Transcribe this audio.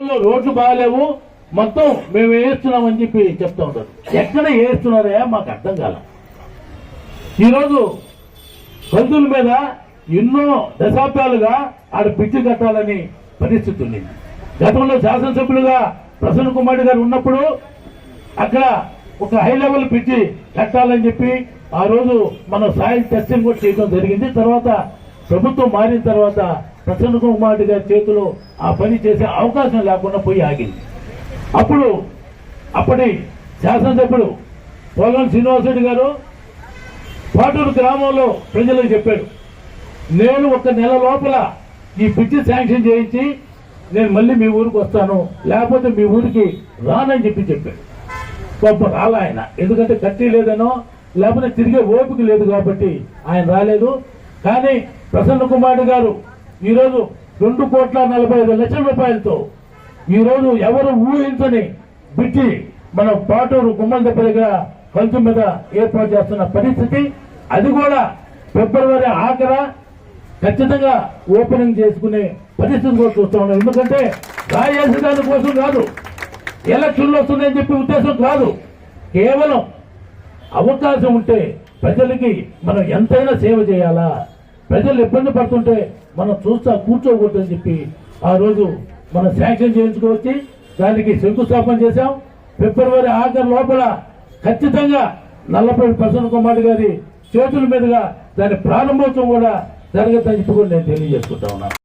రోడ్లు బాగాలేవు. మొత్తం మేము వేస్తున్నామని చెప్పి చెప్తా ఉంటారు. ఎక్కడ వేస్తున్నారా మాకు అర్థం కాల. ఈరోజు రైతుల మీద ఎన్నో దశాబ్దాలుగా ఆడ పిచ్చి కట్టాలని పరిస్థితి ఉంది. గతంలో శాసనసభ్యులుగా ప్రసన్న కుమార్ గారు ఉన్నప్పుడు అక్కడ ఒక హై లెవెల్ పిచ్చి కట్టాలని చెప్పి ఆ రోజు మనం సాయిల్ టెస్టింగ్ కూడా చేయడం జరిగింది. తర్వాత ప్రభుత్వం మారిన తర్వాత ప్రసన్న కుమార్ గారి చేతిలో ఆ పని చేసే అవకాశం లేకుండా పోయి ఆగింది. అప్పుడు అప్పటి శాసనసభ్యుడు పోలం శ్రీనివాసరెడ్డి గారు పాటూరు గ్రామంలో ప్రజలకు చెప్పాడు నేను ఒక నెల లోపల ఈ పిచ్చి శాంక్షన్ చేయించి నేను మళ్ళీ మీ ఊరికి వస్తాను లేకపోతే మీ ఊరికి రానని చెప్పి చెప్పాడు. గొప్ప రాల ఆయన. ఎందుకంటే కట్టి లేదనో లేకపోతే తిరిగే ఓపిక లేదు కాబట్టి ఆయన రాలేదు. కానీ ప్రసన్న కుమార్ గారు ఈరోజు రెండు కోట్ల నలభై ఐదు లక్షల రూపాయలతో ఈరోజు ఎవరు ఊహించని బిట్టి మన పాటూరు గుమ్మల దెబ్బ దగ్గర ఫలితం మీద ఏర్పాటు చేస్తున్న పరిస్థితి. అది కూడా ఫిబ్రవరి ఆఖర ఖచ్చితంగా ఓపెనింగ్ చేసుకునే పరిస్థితి కూడా చూస్తా ఉన్నాం. ఎందుకంటే రాయాల్సిన దాని కోసం కాదు ఎలక్షన్లు వస్తున్నాయని చెప్పి ఉద్దేశం కాదు. కేవలం అవకాశం ఉంటే ప్రజలకి మనం ఎంతైనా సేవ చేయాలా? ప్రజలు ఇబ్బంది పడుతుంటే మనం చూస్తా కూర్చోకూడదని చెప్పి ఆ రోజు మనం శాంక్షన్ చేయించుకోవచ్చి దానికి శంకుస్థాపన చేశాం. ఫిబ్రవరి ఆఖరి లోపల ఖచ్చితంగా నల్లపల్లి ప్రసన్న కుమార్ గారి చేతుల మీదుగా దాని ప్రారంభోత్సవం కూడా జరగదని చెప్పి కూడా నేను తెలియజేసుకుంటా ఉన్నాను.